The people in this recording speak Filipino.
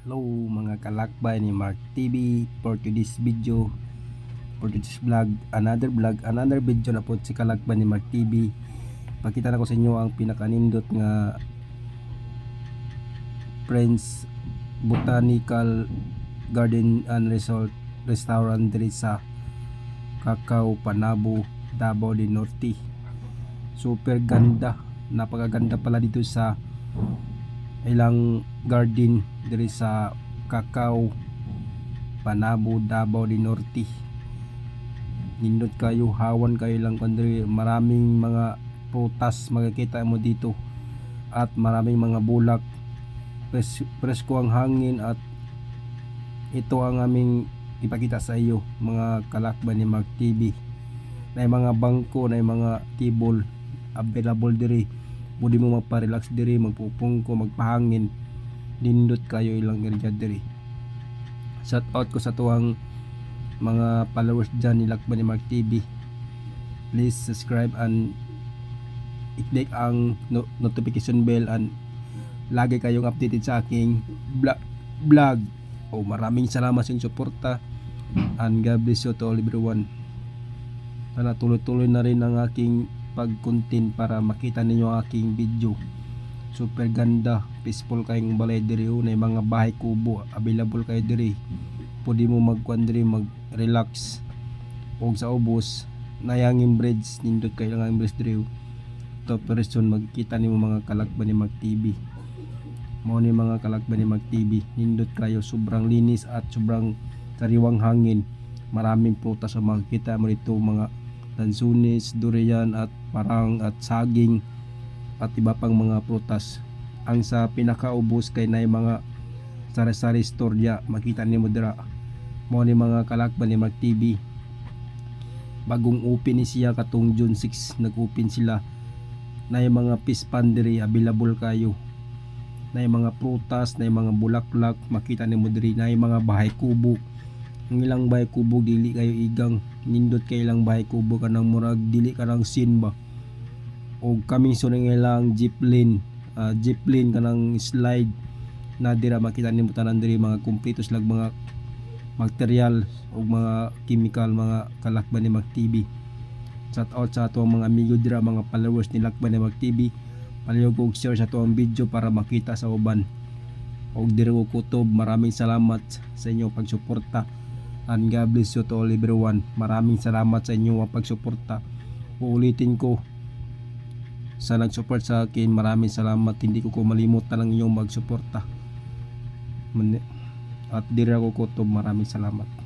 Hello mga kalakbay ni Mark TV for today's video for today's vlog another vlog another video na po si kalakbay ni Mark TV pakita na ko sa inyo ang pinakanindot nga Friends Botanical Garden and Resort Restaurant diri sa Cacao Panabo Davao del Norte. Super ganda. Napakaganda pala dito sa ilang garden diri sa Cacao Panabo Davao del Norte. Nindot kayo hawan kayo lang kundri maraming mga prutas makikita mo dito. At maraming mga bulak. Pres, presko ang hangin at ito ang aming ipakita sa iyo mga kalakban ni Mark TV na mga bangko na mga table available diri pwede mo magpa-relax diri magpupungko magpahangin. Nindot kayo ilang area diri. Shout out ko sa tuwang mga followers dyan ni Lakban ni Mark TV please subscribe and i-click ang no- notification bell and lagi kayong updated sa aking vlog. Oh, maraming salamat sa suporta and God bless you to all everyone. Sana tuloy-tuloy na rin ang aking pag-content para makita ninyo ang aking video. Super ganda peaceful kayong balay diri. Na mga bahay kubo available kayo diri. Pwede mo magkuan diri mag relax og sa ubos. Nayangin bridge nindot kayo lang ang bridge diri. To person magkita nimo mga kalakban ni Mag TV mo ni mga kalakban ni Mag TV nindot kayo sobrang linis at sobrang sariwang hangin. Maraming prutas ang makikita mo dito mga lansunis, durian at parang at saging at iba pang mga prutas. Ang sa pinakaubos kay nay mga sari-sari store diya makita nimo dira. Mo ni mga kalakban ni Mag TV bagong open ni siya katong June 6 nag-open sila. Na yung mga fish pandery available kayo. Na yung mga prutas na yung mga bulaklak makita nimo diri. Na yung mga bahay kubo. Ang ilang bahay kubo dili kayo igang nindot kay ilang bahay kubo kanang murag dili kanang sin ba? O kaming ng ilang jeepline uh, jeepline kanang slide na dira makita nimo tanan diri mga kumpleto slag mga material o mga chemical mga kalakban ni Mag TV shout out sa ato mga amigo dira mga followers ni Lakban ni Mag TV palihog og share sa ato video para makita sa uban. Og diri ko kutob maraming salamat sa inyong pagsuporta and God bless you to all everyone. Maraming salamat sa inyong pagsuporta. Uulitin ko sa nagsupport sa akin maraming salamat. Hindi ko ko malimutan ang inyong magsuporta. At diri ako kutob maraming salamat